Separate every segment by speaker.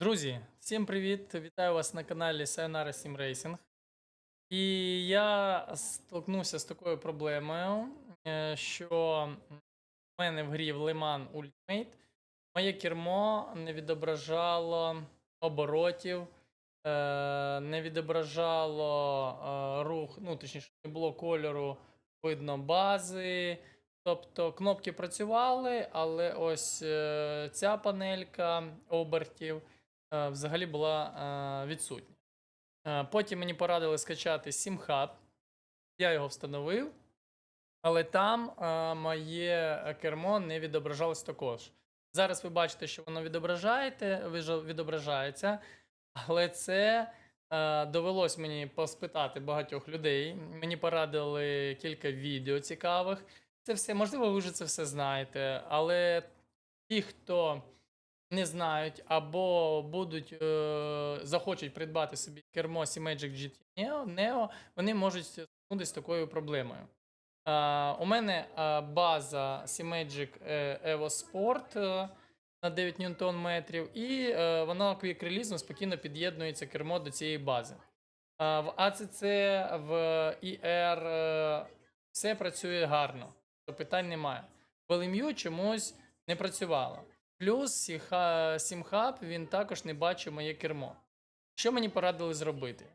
Speaker 1: Друзі, всім привіт! Вітаю вас на каналі Sayonara Sim Racing. І я столкнувся з такою проблемою, е, що в мене в грі в Mans Ultimate моє кермо не відображало оборотів, е, не відображало е, рух, ну точніше, не було кольору видно бази. Тобто кнопки працювали, але ось ця панелька обертів взагалі була е, відсутня. Е, Потім мені порадили скачати SimHub. Я його встановив, але там е, моє кермо не відображалось також. Зараз ви бачите, що воно відображаєте, відображається, але це е, довелось мені поспитати багатьох людей. Мені порадили кілька відео цікавих. Це все, можливо, ви вже це все знаєте, але ті, хто не знають або будуть е, захочуть придбати собі кермо C-Magic GT Neo, Neo, вони можуть стикнутися з такою проблемою. Е, у мене е, база C-Magic Evo Sport е, на 9 ньютон метрів, і е, воно квік-релізом спокійно під'єднується кермо до цієї бази. Е, в ACC, в IR е, все працює гарно, то питань немає. В LMU чомусь не працювало. Плюс SimHub він також не бачив моє кермо. Що мені порадили зробити?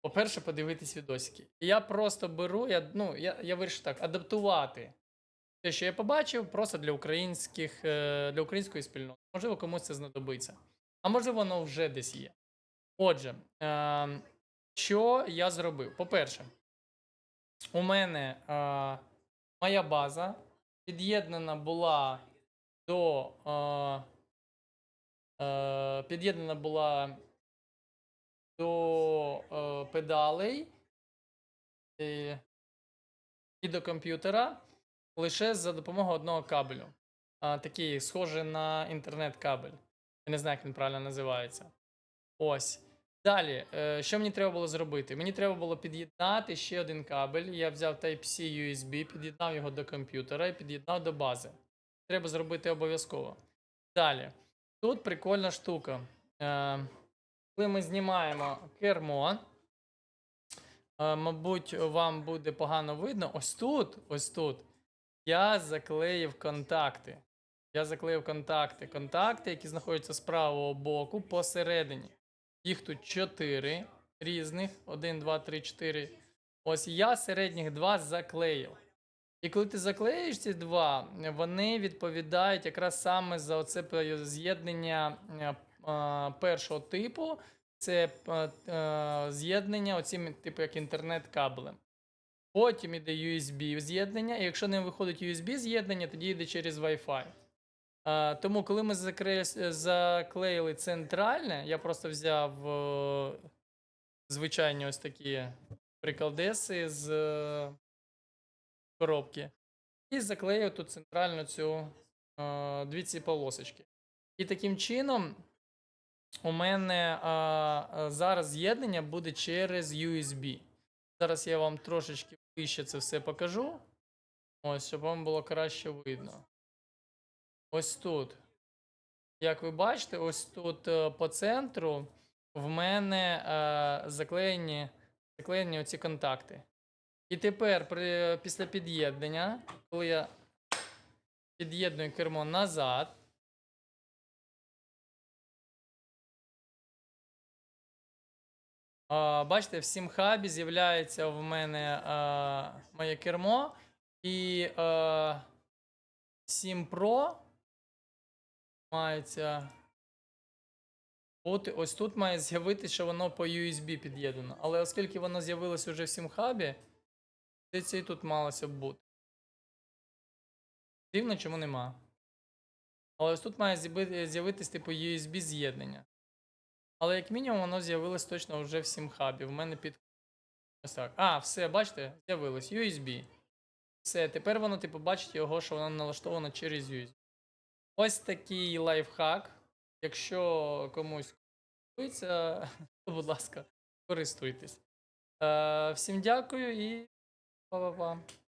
Speaker 1: По-перше, подивитись відосики. Я просто беру, я, ну, я, я вирішив так, адаптувати те, що я побачив, просто для українських, е, для української спільноти. Можливо, комусь це знадобиться. А можливо, воно вже десь є. Отже, е, що я зробив? По-перше, у мене е, моя база під'єднана була до. Е, е, під'єднана була до е, педалей е, і до комп'ютера лише за допомогою одного кабелю. А, такий схожий на інтернет-кабель. Я не знаю, як він правильно називається. Ось. Далі, е, що мені треба було зробити? Мені треба було під'єднати ще один кабель. Я взяв Type-C USB, під'єднав його до комп'ютера і під'єднав до бази. Треба зробити обов'язково. Далі. Тут прикольна штука. Е, коли ми знімаємо кермо, е, мабуть, вам буде погано видно. Ось тут, ось тут. Я заклеїв контакти. Я заклеїв контакти. Контакти, які знаходяться з правого боку посередині. Їх тут 4 різних. 1, 2, 3, 4. Ось я середніх два заклеїв. І коли ти заклеїш ці два, вони відповідають якраз саме за оце з'єднання е, е, першого типу. Це е, з'єднання оцім, типу як інтернет-кабелем. Потім іде USB з'єднання, і якщо не виходить USB з'єднання, тоді йде через Wi-Fi. Тому, коли ми заклеїли центральне, я просто взяв звичайні ось такі приколдеси з коробки. І заклеїв тут центральну цю е, дві ці полосочки. І таким чином у мене е, зараз з'єднання буде через USB. Зараз я вам трошечки вище це все покажу. Ось, щоб вам було краще видно. Ось тут. Як ви бачите, ось тут е, по центру в мене е, заклеєні, заклеєні оці контакти. І тепер при, після під'єднання, коли я під'єдную кермо назад, А, бачите, в SimHub з'являється в мене а, моє кермо і Pro мається бути. Ось тут має з'явитися, що воно по USB під'єднано. Але оскільки воно з'явилося вже в SimHub, і тут малося б бути. Дивно, чому нема. Але ось тут має з'яви- з'явитись типу USB з'єднання. Але як мінімум воно з'явилось точно вже в SimHub. В мене під. Ось так. А, все, бачите, з'явилось USB. Все, тепер воно, типу, бачить його, що воно налаштовано через USB. Ось такий лайфхак. Якщо комусь користується, то, будь ласка, користуйтесь. Е, всім дякую і 不，不，不。